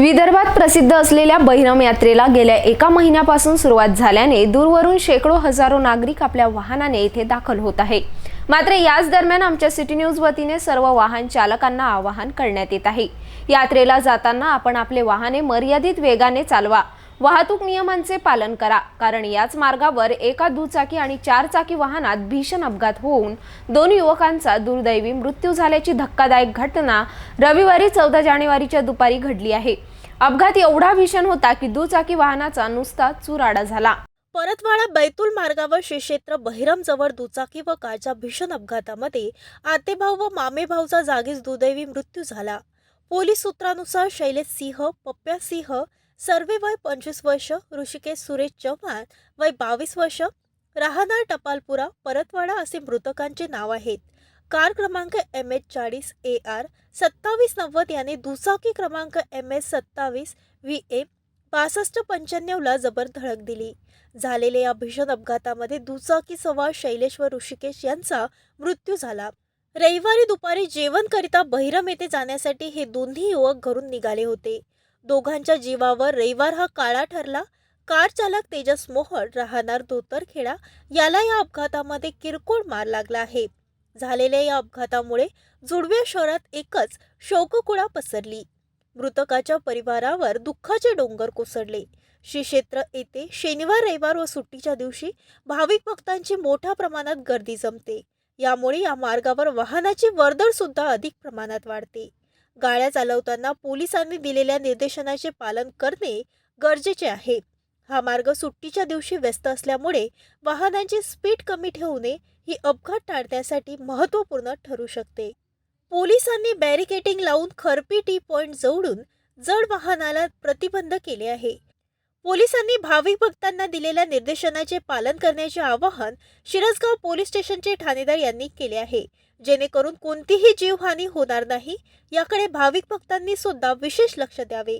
विदर्भात प्रसिद्ध असलेल्या बहिरम यात्रेला गेल्या एका महिन्यापासून सुरुवात झाल्याने दूरवरून शेकडो हजारो नागरिक आपल्या वाहनाने येथे दाखल होत आहे. मात्र याच दरम्यान आमच्या सिटी न्यूज वतीने सर्व वाहन चालकांना आवाहन करण्यात येत आहे. यात्रेला जाताना आपण आपले वाहने मर्यादित वेगाने चालवा. वाहतूक नियमांचे पालन करा कारण याच मार्गावर एका दुचाकी आणि चार चाकी वाहनात भीषण अपघात होऊन दोन युवकांचा दुर्दैवी मृत्यू झाल्याची धक्कादायक घटना रविवारी चौदा जानेवारीच्या दुपारी घडली आहे. अपघात एवढा भीषण होता की दुचाकी वाहनाचा नुसता चुराडा झाला. परतवाडा बैतूल मार्गावर श्री क्षेत्र बहिरमजवळ दुचाकी व कारच्या भीषण अपघातामध्ये आतेभाऊ व मामेभाऊचा जागीच दुर्दैवी मृत्यू झाला. पोलीस सूत्रानुसार शैलेश सिंह पप्प्या सिंह सर्वे वय पंचवीस वर्ष ऋषिकेश सुरेश चव्हाण वय बावीस वर्ष राहणार टपालपुरा परतवाडा असे मृतकांचे नाव आहेत. कार क्रमांक एम एच चाळीस ए आर सत्तावीस नव्वद याने दुचाकी क्रमांक एम एस सत्तावीस व्ही ए बासष्ट पंच्याण्णवला जबर धडक दिली. झालेल्या या भीषण अपघातामध्ये दुचाकी सवार शैलेश व ऋषिकेश यांचा मृत्यू झाला. रविवारी दुपारी जेवणकरिता बहिरम येथे जाण्यासाठी हे दोन्ही युवक घरून निघाले होते. दोघांच्या जीवावर रविवार हा काळा ठरला. कार चालक तेजस मोहन राहणार धोतरखेडा याला या अपघातामध्ये किरकोळ मार लागला आहे. झालेल्या या अपघातामुळे जुडव्या शहरात एकच शोककुळा पसरली. मृतकाच्या परिवारावर दुःखाचे डोंगर कोसळले. श्री क्षेत्र येथे शनिवार रविवार व सुट्टीच्या दिवशी भाविक भक्तांची मोठ्या प्रमाणात गर्दी जमते. यामुळे या मार्गावर वाहनाची वर्दळ सुद्धा अधिक प्रमाणात वाढते. गाड्या चालवताना पोलिसांनी दिलेल्या निर्देशनाचे पालन करणे गरजेचे आहे. हा मार्ग सुट्टीच्या दिवशी व्यस्त असल्यामुळे वाहनांची स्पीड कमी ठेवणे ही अपघात टाळण्यासाठी महत्त्वपूर्ण ठरू शकते. पोलिसांनी बॅरिकेटिंग लावून खरपी टी पॉईंट जवळून जड वाहनाला प्रतिबंध केले आहे. पोलिसांनी भाविक भक्तांना दिलेल्या निर्देशनाचे पालन करण्याचे आवाहन शिरसगाव पोलीस स्टेशनचे ठाणेदार यांनी केले आहे. जेणेकरून कोणतीही जीवहानी होणार नाही. याकडे भाविक भक्तांनी सुद्धा विशेष लक्ष द्यावे.